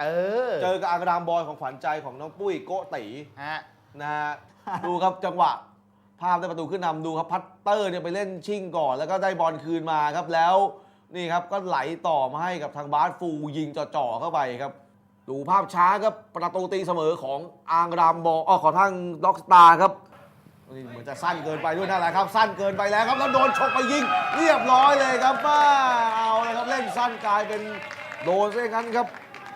เออเจอกับอารามบอยของขวัญใจของน้องปุ้ยโกตีฮะนะฮะดูครับจังหวะ ภาพได้ประตูขึ้นนำดูครับพัตเตอร์เนี่ยไปเล่นชิ่งก่อน แล้วก็ได้บอลคืนมาครับแล้วนี่ครับก็ไหลต่อมาให้กับทางบาสฟูยิงจ่อๆเข้าไปครับ ดูภาพช้าครับประตูตีเสมอของอางรามบอลอ๋อขอทางด็อกสตาร์ครับนี่เหมือนจะสั้นเกินไปด้วยนั่นแหละครับ สั้นเกินไปแล้วครับแล้วโดนฉกไปยิง เรียบร้อยเลยครับป้าเอาเลยครับเล่นสั้นกลายเป็นโดนซะอย่างนั้นครับ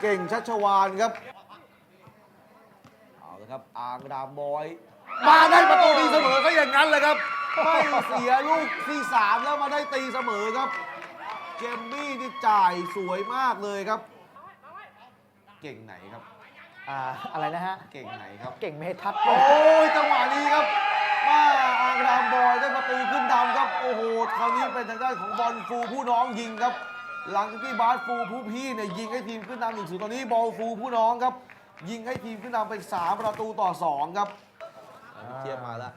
เก่งชัชวานครับ เอาละครับอางรามบอย มาได้ประตูตีเสมอก็อย่างนั้นเลยครับ ไม่เสียลูกที่3แล้วมาได้ตีเสมอครับ เจมมี่นี่จ่ายสวยมากเลยครับ เก่งไหนครับ อ่าอะไรนะฮะ เก่งไหนครับ เก่งเมทัศน์โอ้ยจังหวะนี้ครับมาอางรามบอยได้ประตูขึ้นดำครับ โอ้โหคราวนี้เป็นทางด้านของบอลฟูผู้น้องยิงครับ หลังจากที่บาสฟูผู้พี่เนี่ยยิงให้ทีมขึ้นนำหนึ่งศูนย์ตอนนี้บอลฟูผู้น้องครับ ยิงให้ทีมขึ้นนำเป็นสามประตูต่อสองครับเทียบมาแล้ว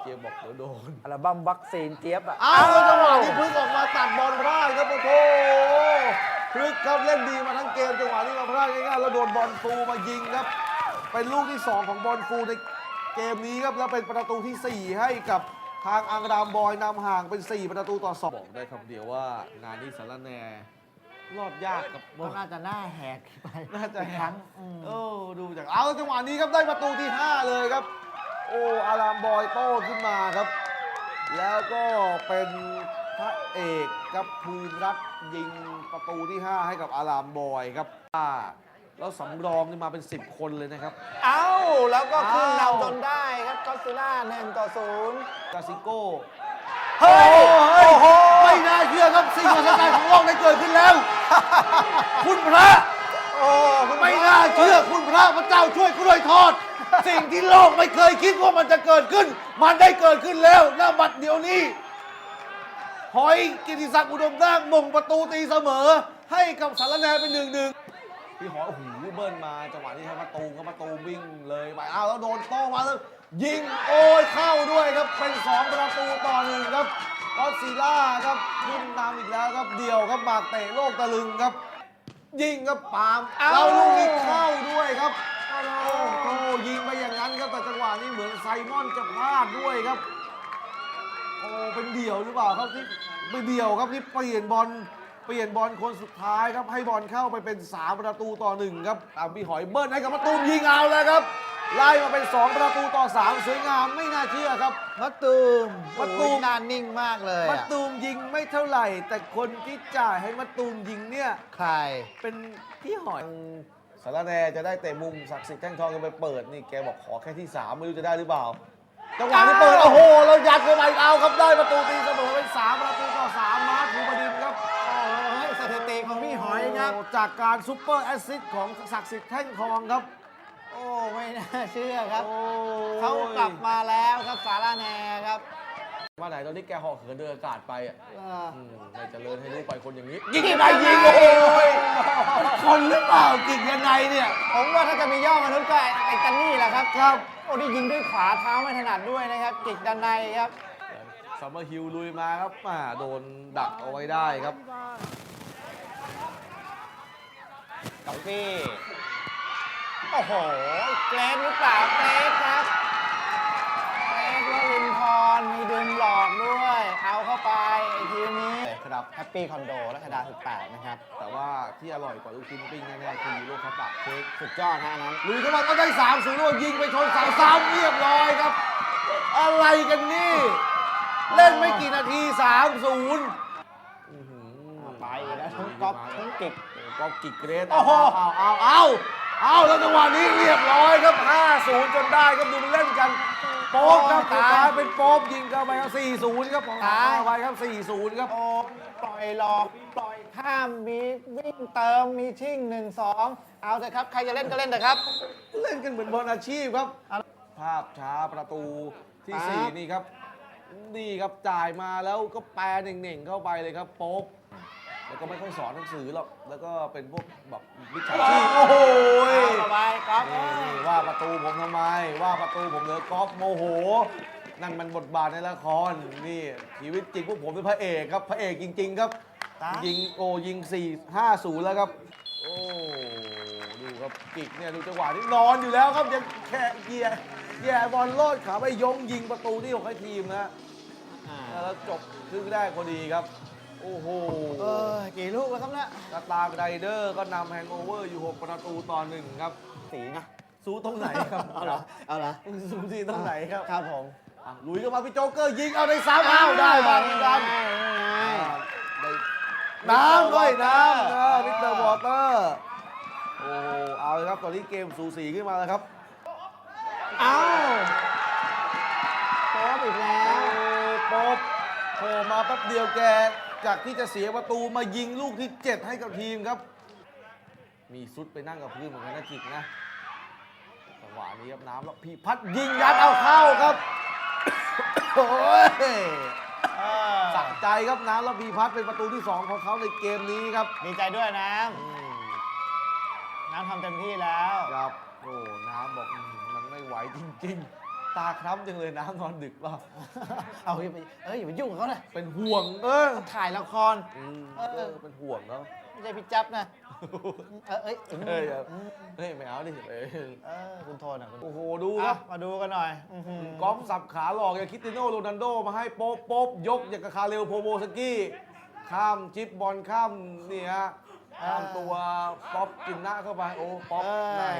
เทียบบอกเดี๋ยวโดนอัลบั้มวัคซีนเจี๊ยบอะอ้าวแล้วจังหวะนี้พลึกออกมาตัดบอลพลาดครับโอ้โหพลึกครับเล่นดีมาทั้งเกมจังหวะนี้มาพลาดง่ายๆแล้วโดนบอลฟูมายิงครับเป็นลูกที่2ของบอลฟูในเกมนี้ครับแล้วเป็นประตูที่4ให้กับ ทางอังรามบอยนำห่างเป็น 4 ประตูต่อ2บอกได้คำเดียวว่างานนี้สารแหนรอดยากกับก็น่าจะหน้าแหกไปน่าจะอีกครั้งอืม โอ้ดูจากเอาจังหวะนี้ครับได้ประตูที่ 5 เลยครับ โอ้อารามบอยโต้ขึ้นมาครับ แล้วก็เป็นพระเอกครับภูมิรัตน์ยิงประตูที่ 5 ให้กับอารามบอยครับอ่า แล้วสำรองนี่มาเป็น 10 คนเลยนะครับ เอ้า แล้วก็ขึ้นอ้าว นำจนได้ครับก็ซิล่าหนึ่งต่อศูนย์กาซิโก้ เฮ้ยโอ้โหโอ้โห ไม่น่าเชื่อครับสิ่งมหัศจรรย์ของโลกได้เกิดขึ้นแล้ว คุณพระ โอ้คุณไม่น่าเชื่อคุณพระพระเจ้าช่วยกล้วยทอด สิ่งที่โลกไม่เคยคิดว่ามันจะเกิดขึ้น มันได้เกิดขึ้นแล้วณบัดเดี๋ยวนี้ หอยกิติศักดิ์อุดมนาคมงประตูตีเสมอ ให้กับสารแนเป็นหนึ่งหนึ่ง พี่หอยโอ้โหเบิ้ลมาจังหวะนี้ให้ประตูก็ประตูวิ่งเลยไปอ้าวแล้วโดนโต้มาแล้วยิงโอ้ยเข้าด้วยครับเป็นสองประตูต่อหนึ่งครับก็ซีล่าครับขึ้นนำอีกแล้วครับเดี่ยวครับหมากเตะโลกตะลึงครับ ยิงครับปาล์มแล้วลูกนี้เข้าด้วยครับโอ้โหยิงไปอย่างนั้นครับแต่จังหวะนี้เหมือนไซมอนจะพลาดด้วยครับโอ้เป็นเดี่ยวหรือเปล่าครับที่ไม่เดี่ยวครับที่เปลี่ยนบอล เปลี่ยนบอลคนสุดท้ายครับให้บอลเข้าไปเป็น 3 ประตูต่อหนึ่งครับตามพี่หอยเบิ้ลให้กับประตูมยิงเอาแล้วครับ ไล่มาเป็น 2 ประตูต่อ 3 สวยงามไม่น่าเชื่อครับ มะตูมมะตูม โอ้ยหน้านิ่งมากเลยมะอะตูมยิงไม่เท่าไหร่ แต่คนที่จ่ายให้มะตูมยิงเนี่ย ใคร เป็นพี่หอย สารแนจะได้เตะมุมศักดิ์สิทธิ์แท่งทองกันไปเปิดนี่แกบอกขอแค่ที่ 3 ไม่รู้จะได้หรือเปล่าจังหวะที่เปิด โอ้โห เรายัดเข้าไปเอาครับได้ประตูตีเสมอเป็น 3 ประตูต่อ 3 มาร์คภูบดินทร์ครับโอ้ยส ถิติของพี่หอยครับ โจากการซุปเปอร์แอสซิสต์ของศักดิ์สิทธิ์แท่งทองครับโอ้ไม่น่าเชื่อครับ โอ้เขากลับมาแล้วครับสาราแนครับว่าไหนตอนนี้แกเหอกเหินเดินอากาศไปอะเอออืมไม่เจริญให้รู้ไปคนอย่างนี้ ยิงยังไงยิงโอ้ยมันคนหรือเปล่ากิกยังไงเนี่ยผมว่าถ้าจะมีย่อมนุษย์ก็ไอ้กันนี่แหละครับครับโอ้นี่ยิงด้วยขวาเท้าไม่ถนัดด้วยนะครับจิกด้านในครับซัมเมอร์ฮิลลุยมาครับมาโดนดักเอาไว้ได้ครับ กอฟฟี่โอ้โห เกรดหรือเปล่าเกรดครับ เกรดวลินทรมีดึงหลอกด้วย เอาเข้าไปไอ้ทีมนี้ครับแฮปปี้คอนโดรัชดา 18 นะครับ แต่ว่าที่อร่อยกว่าลูกชิ้นปิ้งแน่ๆคือโลคาตะเค้กสุดยอดฮะอันนั้นลุยเข้ามาก็ได้สามศูนย์ล้วยิงไปชนเสาซ้ำเรียบร้อยครับ อะไรกันนี่ เล่นไม่กี่นาทีสามศูนย์ไปแล้วทั้งก๊อฟทั้งกิก ก็กิกเกรดโอ้โห เอาเอาเอาเอาแล้วจังหวะนี้เรียบร้อยครับ 5-0 จนได้ครับดูมันเล่นกัน โป๊บครับเข้าย เป็นโป๊บยิงเข้าไปครับ 4-0 ครับของอาไปครับ 4-0 ครับ โอ้ปล่อยหลอก ปล่อยข้ามมีวิ่งเติมมีชิ่งหนึ่งสองเอาเถอะครับ ใครจะเล่นก็เล่นเถอะครับ เล่นกันเหมือนบอลอาชีพครับ ภาพช้าประตูที่ครับ4นี่ครับ นี่ครับจ่ายมาแล้วก็แปลเน่งๆเข้าไปเลยครับ โป๊บ แล้วก็ไม่ค่อยสอนหนังสือหรอก แล้วก็เป็นพวกแบบวิชาชีพโอ้โหเอาต่อไปก๊อฟนี่นี่ว่าประตูผมทำไม ว่าประตูผมเหลือกอล์ฟโมโห นั่นมันบทบาทในละคร นี่ชีวิตจริงพวกผมเป็นพระเอกครับ พระเอกจริง ๆ ครับ ตายยิงโกยิง4 5 0 แล้วครับ โอ้ครับกิกเนี่ยดูจังหวะนี้นอนอยู่แล้วครับยังแค่เหยียแย่บอลโลดขาไปยงยิงประตูที่ของให้ทีมนะ อ่าแล้วจบครึ่งแรกพอดีครับ โอ้โหเออกี่ลูกแล้วครับเนี่ยกระตากไรเดอร์ก็นำแฮงโอเวอร์อยู่ 6 ประตูต่อหนึ่งครับ สีนะสู้ตรงไหนครับ เอาเหรอเอาเหรอสู้ที่ตรงไหนครับครับผมอะลุยเข้ามาพี่โจ๊กเกอร์ยิงเอาในซ้ำเอาได้บ้างเหมือนกันได้ได้น้ำด้วยน้ำนะมิสเตอร์วอเตอร์โอ้โหเอาเลยครับตอนนี้เกมสูสีขึ้นมาแล้วครับเอาโป๊บอีกแล้วโอ้ป๊อบโผล่มาแป๊บเดียวแก จากที่จะเสียประตูมายิงลูกที่ 7 ให้กับทีมครับ มีซุดไปนั่งกับพื้นเหมือนกันนะกิกนะจังหวะนี้ครับน้ำแล้วพี่พัดยิงยัดเอาเข้าครับโอ้ยเออสะใจครับน้ำแล้วพีพัดเป็นประตูที่ 2 ของเขาในเกมนี้ครับดีใจด้วยน้อืมำน้ำทำเต็มที่แล้ว ครับโอ้น้ำบอกอื้อหือมันไม่ไหวจริง ๆ ตาคล้ำจังเลยน้ำนอนดึกเปล่าเอาอย่าไปเอ้ยอย่าไปยุ่งกับเขาเลยเป็นห่วง เออถ่ายละคร อืมเออเออเป็นห่วงเนาะไม่ใช่พี่จับนะ เออเอ้ยเฮ้ยครับเฮ้ยไม่เอาดิเอ้ยเออคุณโทนอะคุณโอ้โหดูคอะรับมาดูกันหน่อยอื้อหืกอล์ฟสับขาหลอกอย่างคริสเติโนโรนัลโดมาให้โป๊บโป๊บยกอย่างกับคาเรลโพโบสกี้ข้ามจิบบอลข้ามนี่ฮะข้ามตัวป๊อปกินหน้าเข้าไปโอ้ป๊อปเออได้